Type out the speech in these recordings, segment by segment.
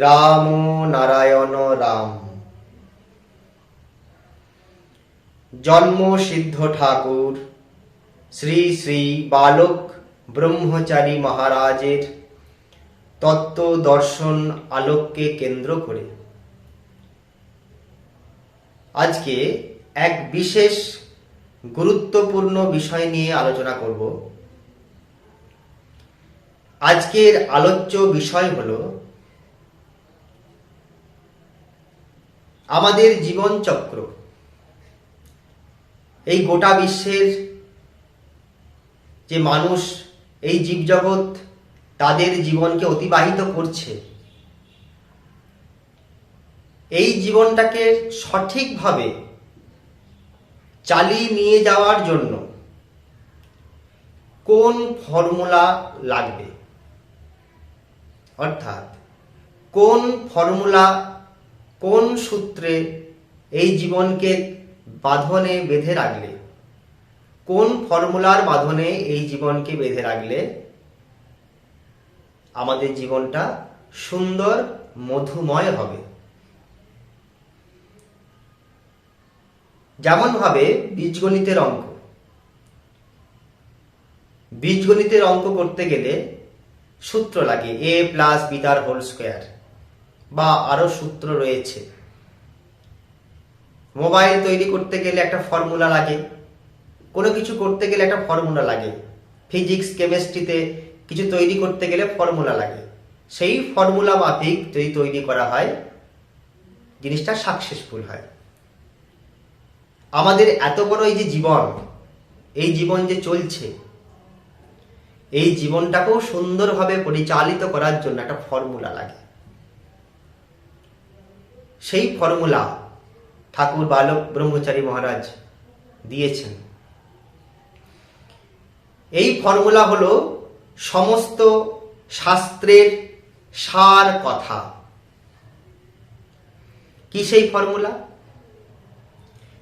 রাম নারায়ণ রাম। জন্ম সিদ্ধ ঠাকুর, শ্রী শ্রী বালক ব্রহ্মচারী মহারাজের তত্ত্ব দর্শন আলোককে কেন্দ্র করে। আজকে এক বিশেষ গুরুত্বপূর্ণ বিষয় নিয়ে আলোচনা করব। আজকের আলোচ্য বিষয় হল আমাদের জীবন চক্র। এই গোটা বিশ্বের যে মানুষ, এই জীবজগৎ তাদের জীবনকে অতিবাহিত করছে। এই জীবনটাকে সঠিকভাবে চালিয়ে নিয়ে যাওয়ার জন্য কোন ফর্মুলা লাগবে? অর্থাৎ কোন ফর্মুলা কোন সূত্রে এই জীবনকে বাঁধনে বেঁধে রাখলে? কোন ফর্মুলার বাঁধনে এই জীবনকে বেঁধে রাখলে? আমাদের জীবনটা সুন্দর, মধুময় হবে। যেমন ভাবে বীজগণিতের অঙ্ক। বীজগণিতের অঙ্ক করতে গেলে সূত্র লাগে এ প্লাস বিতার হোল স্কোয়ার বা আরও সূত্র রয়েছে। মোবাইল তৈরি করতে গেলে একটা ফর্মুলা লাগে, কোনো কিছু করতে গেলে একটা ফর্মুলা লাগে। ফিজিক্স, কেমিস্ট্রিতে কিছু তৈরি করতে গেলে ফর্মুলা লাগে। সেই ফর্মুলা মাফিক যদি তৈরি করা হয়, জিনিসটা সাকসেসফুল হয়। আমাদের এত বড় এই যে জীবন, এই জীবন যে চলছে, এই জীবনটাকেও সুন্দরভাবে পরিচালিত করার জন্য একটা ফর্মুলা লাগে। সেই ফর্মুলা ঠাকুর বালক ব্রহ্মচারী মহারাজ দিয়েছেন। এই ফর্মুলা হলো সমস্ত শাস্ত্রের সার কথা। কি সেই ফর্মুলা?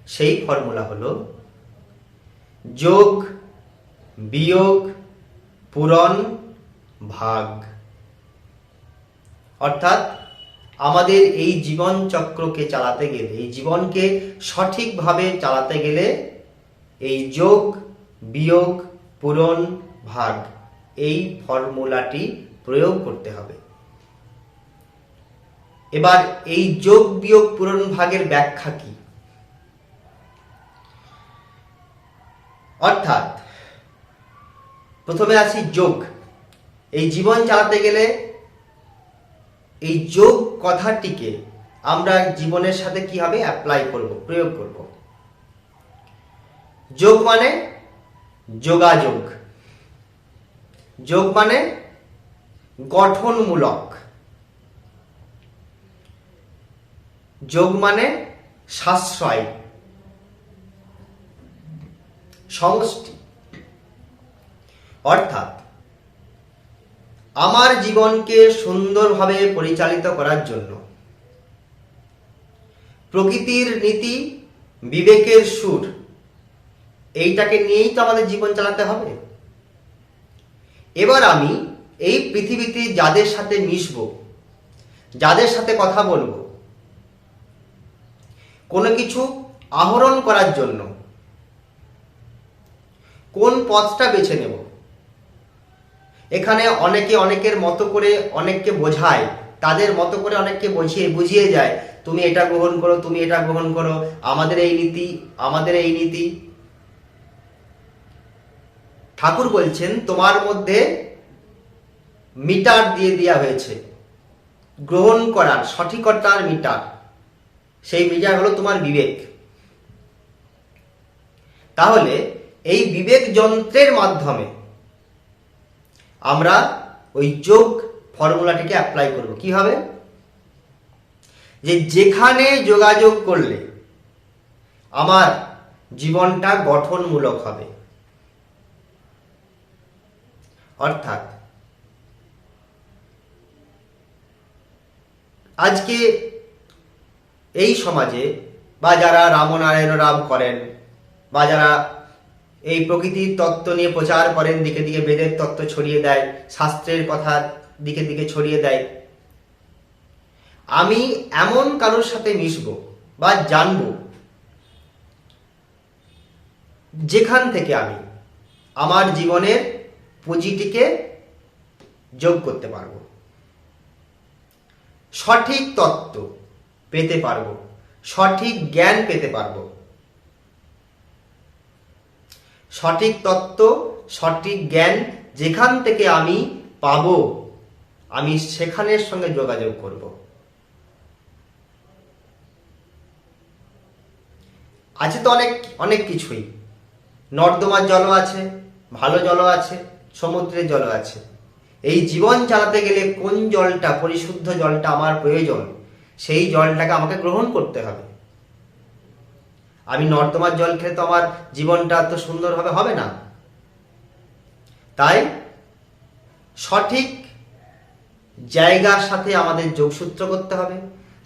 সেই ফর্মুলা হলো যোগ, বিয়োগ, পূরণ, ভাগ। অর্থাৎ আমাদের এই জীবন চক্রকে চালাতে গেলে, এই জীবনকে সঠিকভাবে চালাতে গেলে এই যোগ, বিয়োগ, পূরণ, ভাগ এই ফর্মুলাটি প্রয়োগ করতে হবে। এবার এই যোগ, বিয়োগ, পূরণ, ভাগের ব্যাখ্যা কি? অর্থাৎ প্রথমে আসি যোগ। এই জীবন চালাতে গেলে এই যোগ কথাটিকে আমরা জীবনের সাথে কীভাবে অ্যাপ্লাই করব, প্রয়োগ করব? যোগ মানে যোগাযোগ। যোগ মানে গঠনমূলক। যোগ মানে সাশ্রয়। সমষ্টি অর্থাৎ আমার জীবনকে সুন্দরভাবে পরিচালিত করার জন্য। প্রকৃতির নীতি, বিবেকের সুর, এইটাকে নিয়েই তো আমাদের জীবন চালাতে হবে। এবার আমি এই পৃথিবীতে যাদের সাথে মিশব, যাদের সাথে কথা বলব, কোনো কিছু আহরণ করার জন্য কোন পথটা বেছে নেব? এখানে অনেকে অনেকের মতো করে অনেককে বোঝায়, তাদের মতো করে অনেককে বুঝিয়ে বুঝিয়ে যায়, তুমি এটা গ্রহণ করো, তুমি এটা গ্রহণ করো, আমাদের এই নীতি, আমাদের এই নীতি। ঠাকুর বলছেন, তোমার মধ্যে মিটার দিয়ে দেওয়া হয়েছে, গ্রহণ করার, সঠিকতার মিটার। সেই মিটার হলো তোমার বিবেক। তাহলে এই বিবেক যন্ত্রের মাধ্যমে আমরা ওই যোগ ফর্মুলাটিকে অ্যাপ্লাই করব। কি হবে? যে যেখানে যোগাযোগ করলে আমার জীবনটা গঠনমূলক হবে। অর্থাৎ আজকে এই সমাজে বা যারা রামনারায়ণ রাম করেন বা যারা এই প্রকৃতির তত্ত্ব নিয়ে প্রচার করেন, দিকে দিকে বেদের তত্ত্ব ছড়িয়ে দেয়, শাস্ত্রের কথা দিকে দিকে ছড়িয়ে দেয়। আমি এমন কারোর সাথে মিশব বা জানব যেখান থেকে আমি আমার জীবনের পুঁজিটিকে যোগ করতে পারব। সঠিক তত্ত্ব পেতে পারব, সঠিক জ্ঞান পেতে পারব। সঠিক তত্ত্ব, সঠিক জ্ঞান যেখান থেকে আমি পাবো, আমি সেখানের সঙ্গে যোগাযোগ করব। আছে তো অনেক অনেক কিছুই। নর্দমার জলও আছে, ভালো জলও আছে, সমুদ্রের জলও আছে। এই জীবন চালাতে গেলে কোন জলটা, পরিশুদ্ধ জলটা আমার প্রয়োজন, সেই জলটাকে আমাকে গ্রহণ করতে হবে। আমি নর্দমার জল খেলে তো আমার জীবনটা তো সুন্দরভাবে হবে না। তাই সঠিক জায়গার সাথে আমাদের যোগসূত্র করতে হবে,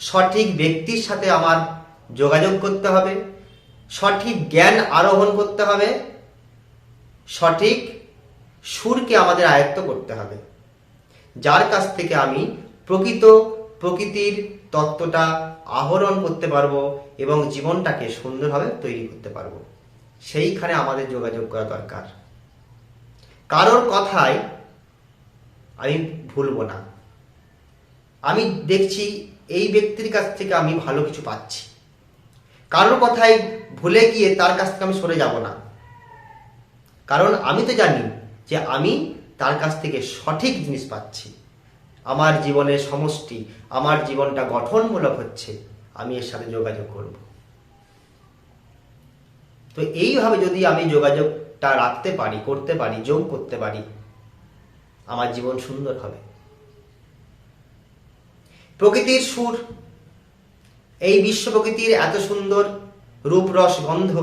সঠিক ব্যক্তির সাথে আমার যোগাযোগ করতে হবে, সঠিক জ্ঞান আরোহণ করতে হবে, সঠিক সুরকে আমাদের আয়ত্ত করতে হবে। যার কাছ থেকে আমি প্রকৃত প্রকৃতির তত্ত্বটা আহরণ করতে পারব এবং জীবনটাকে সুন্দরভাবে তৈরি করতে পারব। সেইখানে আমাদের যোগাযোগ করা দরকার। কারোর কথায় আমি ভুলবো না। আমি দেখছি এই ব্যক্তির কাছ থেকে আমি ভালো কিছু পাচ্ছি। কারোর কথায় ভুলে গিয়ে তার কাছ থেকে আমি সরে যাব না। কারণ আমি তো জানি যে আমি তার কাছ থেকে সঠিক জিনিস পাচ্ছি। আমার জীবনের সমষ্টি, আমার জীবনটা গঠনমূলক হচ্ছে, আমি এর সাথে যোগাযোগ করব। তো এইভাবে যদি আমি যোগাযোগটা রাখতে পারি, করতে পারি, যোগ করতে পারি, আমার জীবন সুন্দর হবে। প্রকৃতির সুর, এই বিশ্ব প্রকৃতির এত সুন্দর রূপ রস গন্ধ,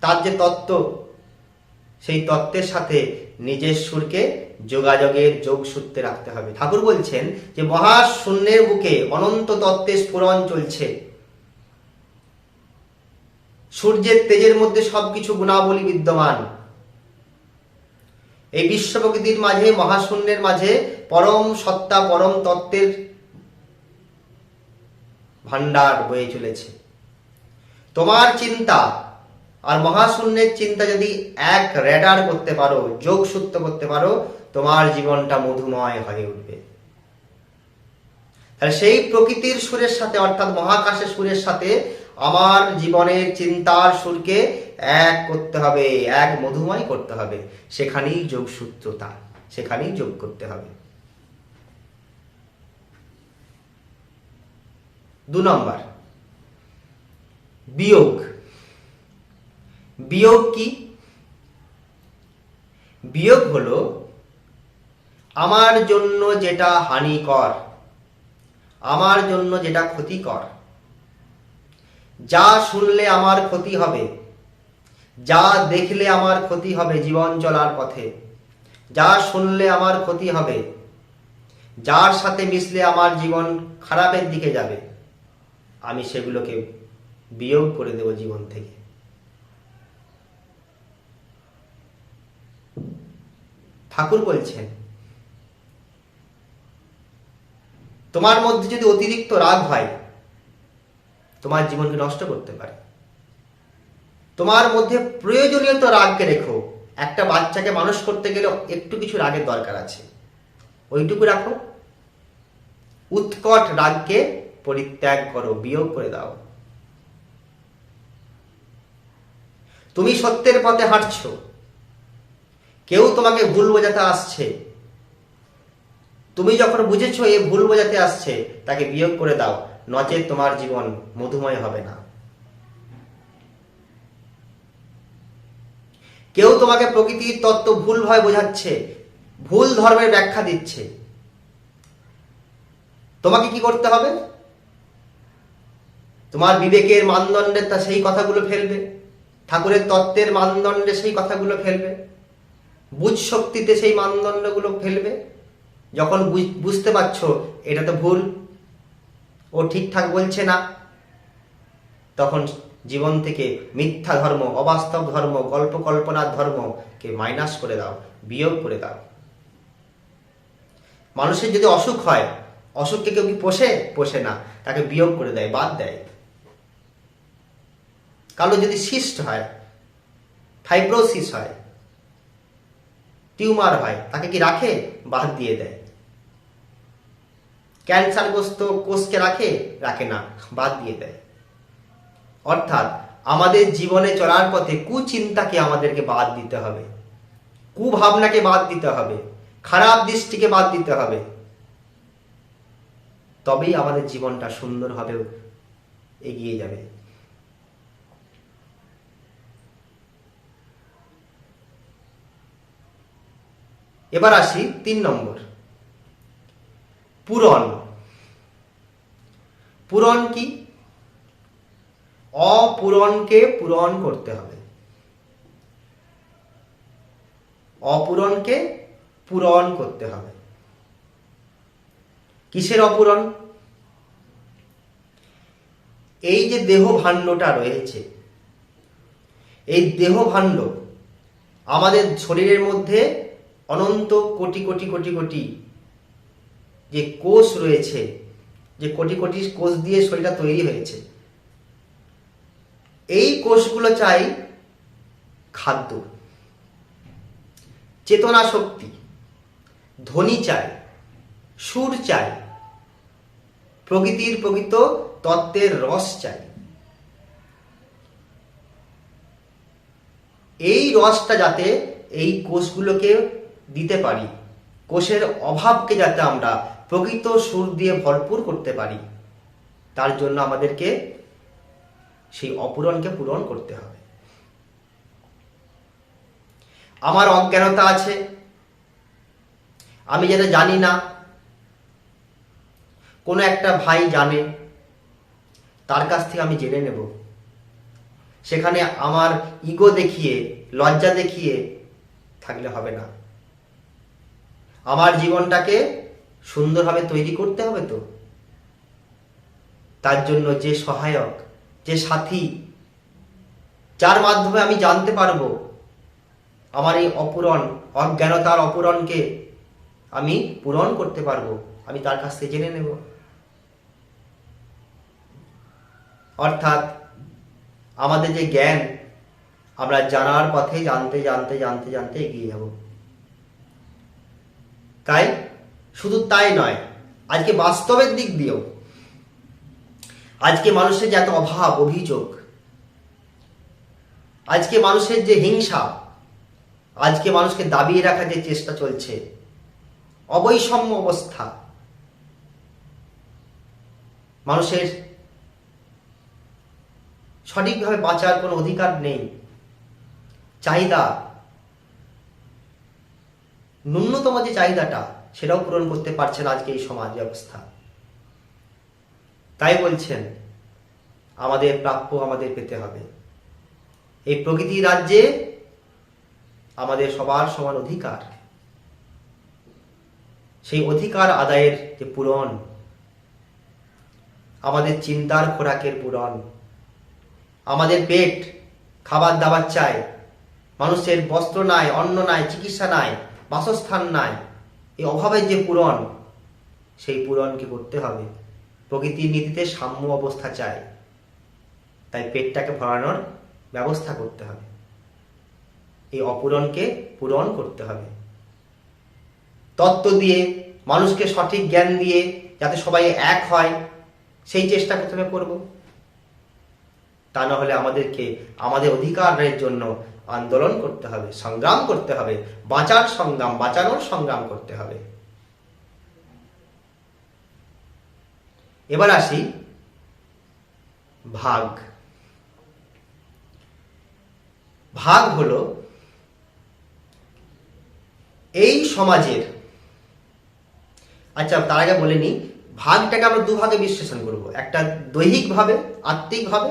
তার যে তত্ত্ব, সেই তত্ত্বের সাথে নিজের সুরকে যোগাযোগের যোগসূত্রে রাখতে হবে। ঠাকুর বলছেন যে, মহাশূন্যের বুকে অনন্ত তত্ত্বের স্ফুরণ চলছে। সূর্যের তেজের মধ্যে সবকিছু গুণাবলী বিদ্যমান। এই বিশ্ব প্রকৃতির মাঝে, মহাশূন্যের মাঝে পরম সত্তা, পরম তত্ত্বের ভান্ডার বয়ে চলেছে। তোমার চিন্তা আর মহাশূন্যের চিন্তা যদি এক রেডার করতে পারো যোগ সূত্র করতে পারো তোমার জীবনটা মধুময় হয়ে উঠবে। তাহলে সেই প্রকৃতির সুরের সাথে, অর্থাৎ মহাকাশের সুরের সাথে আমার জীবনের চিন্তার সুরকে এক করতে হবে, এক মধুময় করতে হবে। সেখানেই যোগসূত্রতা সেখানেই যোগ করতে হবে। দু নম্বর, বিয়োগ। বিয়োগ কি? বিয়োগ হলো আমার জন্য যেটা হানিকর, আমার জন্য যেটা ক্ষতিকর। যা শুনলে আমার ক্ষতি হবে, যা দেখলে আমার ক্ষতি হবে জীবন চলার পথে, যা শুনলে আমার ক্ষতি হবে, যার সাথে মিশলে আমার জীবন খারাপের দিকে যাবে, আমি সেগুলোকে বিয়োগ করে দেব জীবন থেকে। ঠাকুর বলছেন তোমার মধ্যে যদি অতিরিক্ত রাগ হয়, তোমার জীবনকে নষ্ট করতে পারে। তোমার মধ্যে প্রয়োজনীয় তো রাগকে রেখো, একটা বাচ্চাকে মানুষ করতে গেলে একটু কিছু রাগের দরকার আছে। ওইটুকু রাখো। উৎকট রাগকে পরিত্যাগ করো, বিয়োগ করে দাও। তুমি সত্যের পথে হাঁটছ। কেউ তোমাকে ভুল বোঝাতে আসছে। তুমি যখন বুঝেছ এ ভুল বোঝাতে আসছে, তাকে বিয়োগ করে দাও, নচেত তোমার জীবন মধুময় হবে না। কেউ তোমাকে প্রকৃতির তত্ত্ব ভুলভাবে বোঝাচ্ছে, ভুল ধর্মের ব্যাখ্যা দিচ্ছে। তোমাকে কি করতে হবে? তোমার বিবেকের মানদণ্ডে তা সেই কথাগুলো ফেলবে, ঠাকুরের তত্ত্বের মানদণ্ডে সেই কথাগুলো ফেলবে, বুঝ শক্তিতে সেই মানদণ্ডগুলো ফেলবে। যখন বুঝতে পারছ এটা তো ভুল, ও ঠিকঠাক বলছে না, তখন জীবন থেকে মিথ্যা ধর্ম, অবাস্তব ধর্ম, গল্প কল্পনার ধর্মকে মাইনাস করে দাও, বিয়োগ করে দাও। মানুষের যদি অসুখ হয়, অসুখকে কেউ কি পোষে? পোষে না, তাকে বিয়োগ করে দেয়, বাদ দেয়। কালো যদি সিস্ট হয় ফাইব্রোসিস হয় টিউমার হয়, তাকে কি রাখে? বাদ দিয়ে দেয়। ক্যান্সারগ্রস্ত কোষকে রাখে রাখে না, বাদ দিয়ে দেয়। অর্থাৎ আমাদের জীবনে চলার পথে কুচিন্তাকে আমাদেরকে বাদ দিতে হবে। কুভাবনাকে বাদ দিতে হবে। খারাপ দৃষ্টিকে বাদ দিতে হবে। তবেই আমাদের জীবনটা সুন্দরভাবে এগিয়ে যাবে। এবার আসি তিন নম্বর। পূরণ পূরণ কি? অপূরণকে পূরণ করতে হবে। অপূরণকে পূরণ করতে হবে। কিসের অপূরণ? এই যে দেহ ভাণ্ডটা রয়েছে, এই দেহ ভাণ্ড আমাদের শরীরের মধ্যে অনন্ত কোটি কোটি কোটি কোটি যে কোষ রয়েছে যে কোটি কোটি কোষ দিয়ে শরীরটা তৈরি হয়েছে। এই কোষগুলো চাই খাদ্য। চেতনা শক্তি। ধ্বনি চাই। সুর চাই। প্রকৃতির প্রকৃত তত্ত্বের রস চাই। এই রসটা যাতে এই কোষগুলোকে দিতে পারি, কোষের অভাবকে যাতে আমরা প্রকৃত সুর দিয়ে ভরপুর করতে পারি, তার জন্য আমাদেরকে সেই অপূরণকে পূরণ করতে হবে। আমার অজ্ঞানতা আছে, আমি যেটা জানি না, কোনো একটা ভাই জানে, তার কাছ থেকে আমি জেনে নেব। সেখানে আমার ইগো দেখিয়ে, লজ্জা দেখিয়ে থাকলে হবে না। আমার জীবনটাকে সুন্দরভাবে তৈরি করতে হবে তো? তার জন্য যে সহায়ক, যে সাথী, যার মাধ্যমে আমি জানতে পারব আমার এই অপূরণ, অজ্ঞানতার অপূরণকে আমি পূরণ করতে পারব, আমি তার কাছ থেকে জেনে নেব। অর্থাৎ আমাদের যে জ্ঞান, আমরা জানার পথে জানতে জানতে জানতে জানতে এগিয়ে যাব। তাই শুধু তাই নয়, আজকে বাস্তবের দিক দিয়েও। আজকে মানুষের যে এত অভাব, অভিযোগ। আজকে মানুষের যে হিংসা, আজকে মানুষকে দাবিয়ে রাখার যে চেষ্টা চলছে, অবৈষম্য অবস্থা, মানুষের সঠিকভাবে বাঁচার কোনো অধিকার নেই, চাহিদা, ন্যূনতম যে চাহিদাটা সেটাও পূরণ করতে পারছে না আজকে এই সমাজ ব্যবস্থা তাই বলছেন, আমাদের প্রাপ্য আমাদের পেতে হবে। এই প্রকৃতি রাজ্যে আমাদের সবার সমান অধিকার। সেই অধিকার আদায়ের যে পূরণ, আমাদের চিন্তার খোরাকের পূরণ, আমাদের পেট খাবার দাবার চাই, মানুষের বস্ত্র নাই, অন্ন নাই, চিকিৎসা নাই, বাসস্থান নাই এই অভাবের যে পূরণ, সেই পূরণকে করতে হবে। প্রকৃতির নীতিতে সাম্য অবস্থা চাই। তাই পেটটাকে ভরানোর ব্যবস্থা করতে হবে। এই অপূরণকে পূরণ করতে হবে। তত্ত্ব দিয়ে, মানুষকে সঠিক জ্ঞান দিয়ে যাতে সবাই এক হয়, সেই চেষ্টা প্রথমে করব। তা না হলে আমাদেরকে আমাদের অধিকারের জন্য আন্দোলন করতে হবে, সংগ্রাম করতে হবে, বাঁচার সংগ্রাম, বাঁচানোর সংগ্রাম করতে হবে। এবার আসি ভাগ। ভাগ হলো এই সমাজের আচ্ছা তার আগে বলে নিই, ভাগটাকে আমরা দুভাগে বিশ্লেষণ করব। একটা দৈহিকভাবে, আত্মিকভাবে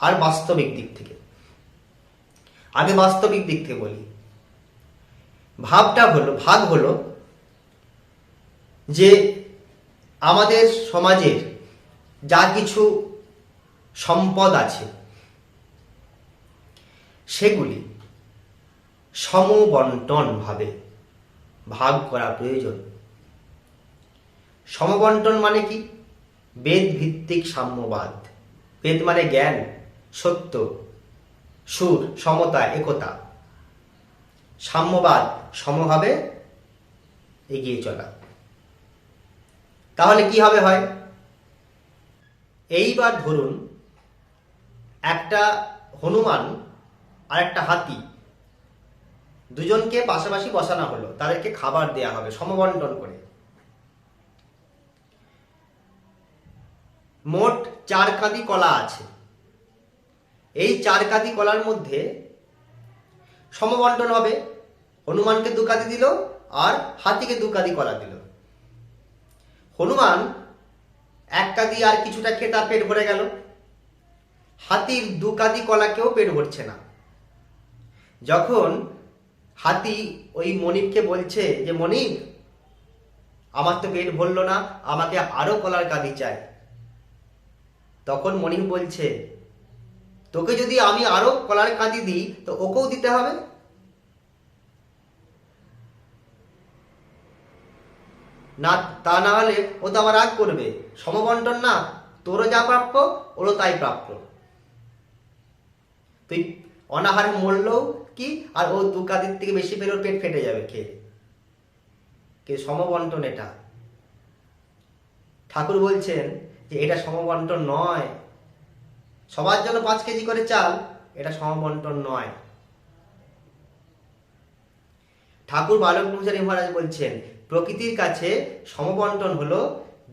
আর বাস্তবিক দিক থেকে। আগে বাস্তবিক দিক থেকে বলি। ভাবটা হলো, ভাগ হলো যে আমাদের সমাজের যা কিছু সম্পদ আছে, সেগুলি সমবন্টন ভাবে ভাগ করা প্রয়োজন। সমবন্টন মানে কি? বেদ ভিত্তিক সাম্যবাদ। বেদ মানে জ্ঞান। সত্য, সুর, সমতা, একতা। সাম্যবাদ সমভাবে এগিয়ে চলা। তাহলে কি হবে হয়? এইবার ধরুন একটা হনুমান আর একটা হাতি দুজনকে পাশাপাশি বসানো হলো। তাদেরকে খাবার দেয়া হবে, সমবন্টন করে। মোট চার কাঁদি কলা আছে। এই চার কাঁদি কলার মধ্যে সমবন্টন হবে। হনুমানকে দু কাঁদি দিল আর হাতিকে দু কাঁদি কলা দিল। হনুমান এক কাঁদি আর কিছুটা খেয়ে তার পেট ভরে গেল। হাতির দু কাঁদি কলাকেও পেট ভরছে না। যখন হাতি ওই মনিবকে বলছে যে, মনিব, আমার তো পেট ভরল না, আমাকে আরও কলার কাঁদি চাই। তখন মনিব বলছে তোকে যদি আমি আরও কলার কাঁদি দিই, তো ওকেও দিতে হবে? না, তা না হলে ও তো আবার রাগ করবে। সমবন্টন না, তোরও যা প্রাপ্য, ওরও তাই প্রাপ্য। তুই অনাহারে মরলেও কি, আর ও দু কাদির থেকে বেশি পেলে পেট ফেটে যাবে খেয়ে। কে সমবন্টন এটা? ঠাকুর বলছেন যে এটা সমবন্টন নয় সবার জন্য পাঁচ কেজি করে চাল, এটা সমবন্টন নয়। ঠাকুর বালক ব্রহ্মচারী মহারাজ বলছেন, প্রকৃতির কাছে সমবন্টন হলো,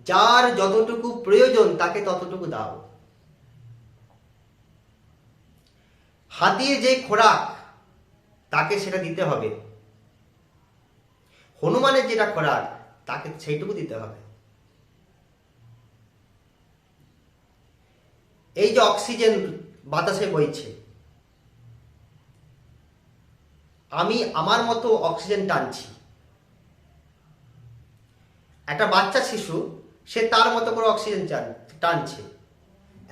যার যতটুকু প্রয়োজন তাকে ততটুকু দাও। হাতির যে খোরাক, তাকে সেটা দিতে হবে। হনুমানের যেটা খোরাক, তাকে সেইটুকু দিতে হবে। এই যে অক্সিজেন বাতাসে বইছে, আমি আমার মতো অক্সিজেন টানছি। একটা বাচ্চা শিশু, সে তার মতো করে অক্সিজেন টানছে।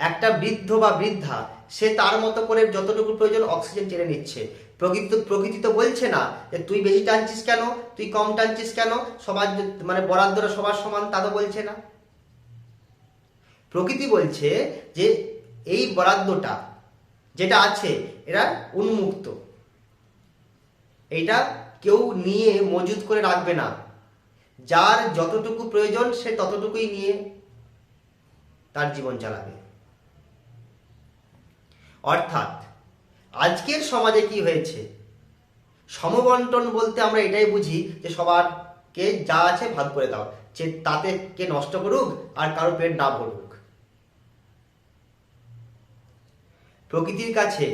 একটা বৃদ্ধ বা বৃদ্ধা, সে তার মতো করে যতটুকু প্রয়োজন অক্সিজেন টেনে নিচ্ছে। প্রকৃতি প্রকৃতি তো বলছে না যে তুই বেশি টানছিস কেন, তুই কম টানছিস কেন, সবার মানে বরাদ্দরা সবার সমান, তা তো বলছে না। প্রকৃতি বলছে যে এই বরাদ্দটা যেটা আছে, এরা উন্মুক্ত। এটা কেউ নিয়ে মজুত করে রাখবে না। যার যতটুকু প্রয়োজন, সে ততটুকুই নিয়ে তার জীবন চালাবে। অর্থাৎ, আজকের সমাজে কি হয়েছে? সমবন্টন বলতে আমরা এটাই বুঝি যে সবারকে যা আছে ভাগ করে দাও। যে তাতে কে নষ্ট করুক আর কারও পেট না ভরুক। প্রকৃতির কাছে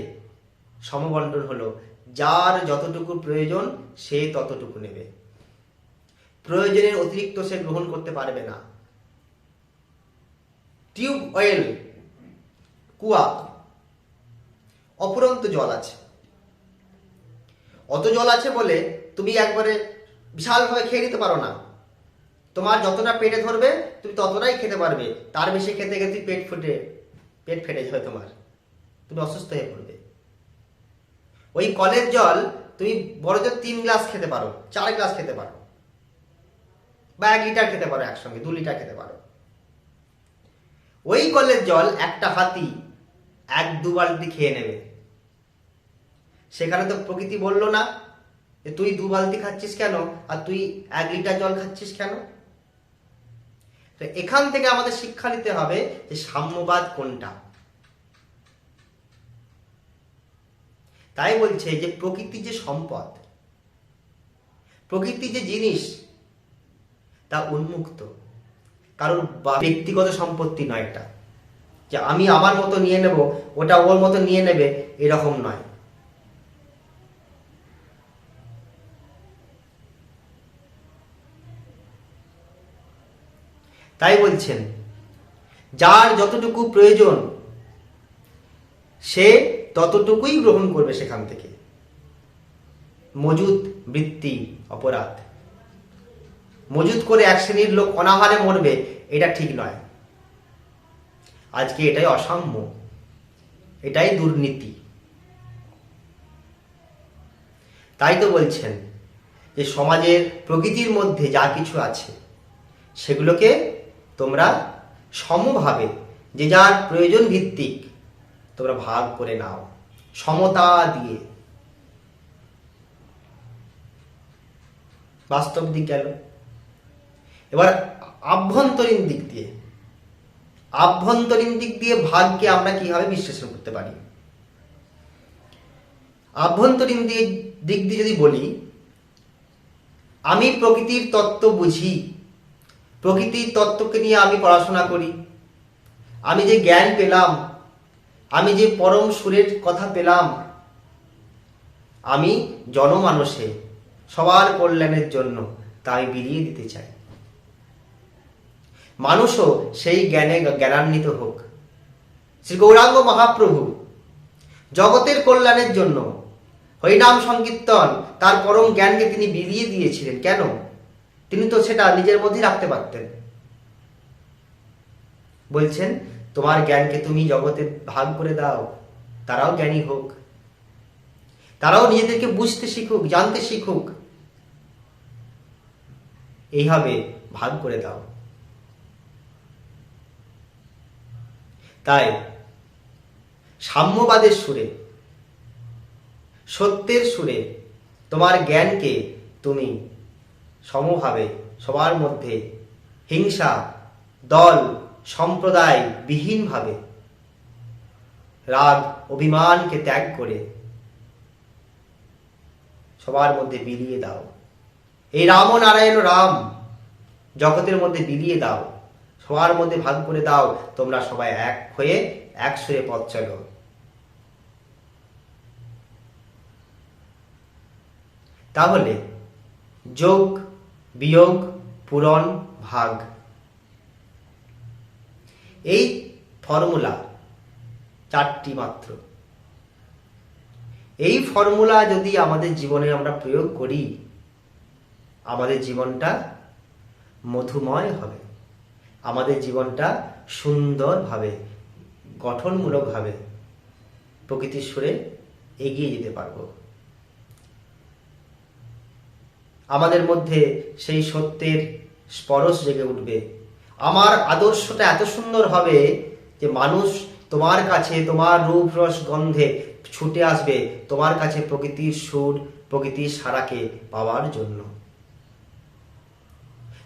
সমবন্টন হলো, যার যতটুকু প্রয়োজন সে ততটুকু নেবে। প্রয়োজনের অতিরিক্ত সে গ্রহণ করতে পারবে না। টিউব অয়েল, কুয়া অপুরন্ত জল আছে। অত জল আছে বলে তুমি একবারে বিশালভাবে খেয়ে নিতে পারো না। তোমার যতটা পেটে ধরবে, তুমি ততটাই খেতে পারবে। তার বেশি খেতে খেতে পেট ফুটে, পেট ফেটে যাবে তোমার। তুমি অসুস্থ হয়ে পড়বে। ওই কলের জল তুমি বড় জোর তিন গ্লাস খেতে পারো, চার গ্লাস খেতে পারো। বা এক লিটার খেতে পারো একসঙ্গে, দু লিটার খেতে পারো। ওই কলের জল একটা হাতি এক দু বালতি খেয়ে নেবে। সেখানে তো প্রকৃতি বলল না যে তুই দু বালতি খাচ্ছিস কেন আর তুই এক লিটার জল খাচ্ছিস কেন? তো এখান থেকে আমাদের শিক্ষা নিতে হবে যে সাম্যবাদ কোনটা? তাই বলছে যে প্রকৃতি যে সম্পদ, প্রকৃতি যে জিনিস, তা উন্মুক্ত। কারোর ব্যক্তিগত সম্পত্তি নয় এটা। যে আমি আমার মতো নিয়ে নেব, ওটা ওর মতো নিয়ে নেবে, এরকম নয়। তাই বলছেন, যার যতটুকু প্রয়োজন সে ততটুকুই গ্রহণ করবে সেখান থেকে। মজুদ, বৃত্তি, অপরাধ। মজুদ করে এক শ্রেণির লোক অনাহারে মরবে, এটা ঠিক নয়। আজকে এটাই অসাম্য। এটাই দুর্নীতি। তাই তো বলছেন যে সমাজের প্রকৃতির মধ্যে যা কিছু আছে, সেগুলোকে তোমরা সমভাবে, যে যার প্রয়োজন ভিত্তিক তোমরা ভাগ করে নাও। সমতা দিয়ে। বাস্তব দিক গেল। এবার আভ্যন্তরীণ দিক দিয়ে। আভ্যন্তরীণ দিক দিয়ে ভাগকে আমরা কীভাবে বিশ্লেষণ করতে পারি? আভ্যন্তরীণ দিয়ে দিক দিয়ে যদি বলি, আমি প্রকৃতির তত্ত্ব বুঝি। প্রকৃতির তত্ত্বকে নিয়ে আমি পড়াশোনা করি। আমি যে জ্ঞান পেলাম আমি যে পরম সুরের কথা পেলাম, আমি জনমানসে সবার কল্যাণের জন্য তা আমি দিতে চাই। মানুষও সেই জ্ঞানে জ্ঞানান্বিত হোক। শ্রী গৌরাঙ্গ মহাপ্রভু জগতের কল্যাণের জন্য হরিনাম সংকীর্তন তার পরম জ্ঞানকে তিনি বিলিয়ে দিয়েছিলেন। কেন? তিনি তো সেটা নিজের মধ্যে রাখতে পারতেন। বলছেন তোমার জ্ঞানকে তুমি জগতে ভাগ করে দাও। তারাও জ্ঞানী হোক। তারাও নিজেদেরকে বুঝতে শিখুক, জানতে শিখুক। এইভাবে ভাগ করে দাও। তাই সাম্যবাদের সুরে, সত্যের সুরে তোমার জ্ঞানকে তুমি সমভাবে সবার মধ্যে হিংসা, দল সম্প্রদায় বিহীনভাবে রাগ, অভিমানকে ত্যাগ করে সবার মধ্যে বিলিয়ে দাও। এই রাম নারায়ণ রাম, জগতের মধ্যে বিলিয়ে দাও। সবার মধ্যে ভাগ করে দাও। তোমরা সবাই এক হয়ে এক সুরে পথ চলো। তাহলে যোগ, বিয়োগ, পূরণ, ভাগ। এই ফর্মুলা চারটি মাত্র। এই ফর্মুলা যদি আমাদের জীবনে আমরা প্রয়োগ করি, আমাদের জীবনটা মধুময় হবে। আমাদের জীবনটা সুন্দরভাবে, গঠনমূলকভাবে প্রকৃতির সুরে এগিয়ে যেতে পারব। আমাদের মধ্যে সেই সত্যের স্পরশ জেগে উঠবে। আমার আদর্শটা এত সুন্দর হবে যে মানুষ তোমার কাছে, তোমার রূপ রস গন্ধে ছুটে আসবে তোমার কাছে প্রকৃতির সুর, প্রকৃতির সারাকে পাওয়ার জন্য।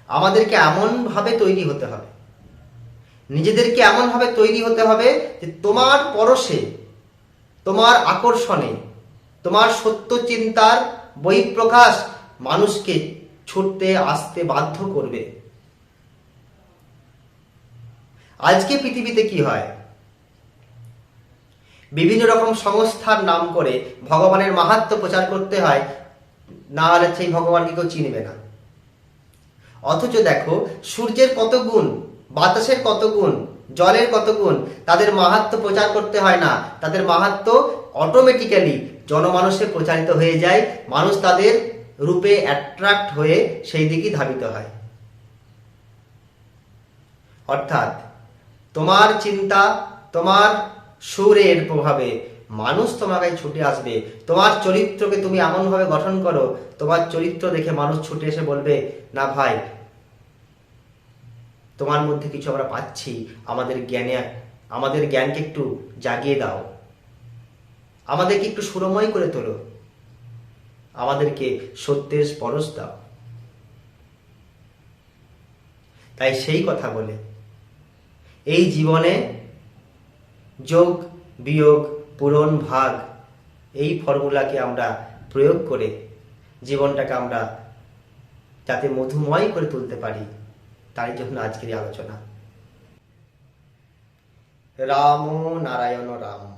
আমাদেরকে এমনভাবে তৈরি হতে হবে। নিজেদেরকে এমনভাবে তৈরি হতে হবে যে তোমার পরশে, তোমার আকর্ষণে, তোমার সত্য চিন্তার বহিঃপ্রকাশ মানুষকে ছুটতে, আসতে বাধ্য করবে। আজকে পৃথিবীতে কি হয়? বিভিন্ন রকম সংস্থার নাম করে ভগবানের মাহাত্ম প্রচার করতে হয়, না হলে সেই ভগবানকে কেউ চিনবে না। অথচ দেখো, সূর্যের কত গুণ, বাতাসের কত গুণ, জলের কত গুণ, তাদের মাহাত্ম প্রচার করতে হয় না। তাদের মাহাত্ম অটোমেটিক্যালি জনমানুষে প্রচারিত হয়ে যায়, মানুষ তাদের রূপে অ্যাট্রাক্ট হয়ে সেই দিকেই ধাবিত হয়। অর্থাৎ তোমার চিন্তা, তোমার সুরের প্রভাবে মানুষ তোমাকে ছুটে আসবে। তোমার চরিত্রকে তুমি এমনভাবে গঠন করো, তোমার চরিত্র দেখে মানুষ ছুটে এসে বলবে, না ভাই, তোমার মধ্যে কিছু আমরা পাচ্ছি। আমাদের জ্ঞানে, আমাদের জ্ঞানকে একটু জাগিয়ে দাও। আমাদেরকে একটু সুরময় করে তোলো। আমাদেরকে সত্যের স্পরশ দাও। তাই সেই কথা বলে এই জীবনে যোগ, বিয়োগ, পূরণ, ভাগ এই ফর্মুলাকে আমরা প্রয়োগ করে জীবনটাকে আমরা যাতে মধুময় করে তুলতে পারি তাই জন্য আজকের আলোচনা। রাম নারায়ণ রাম।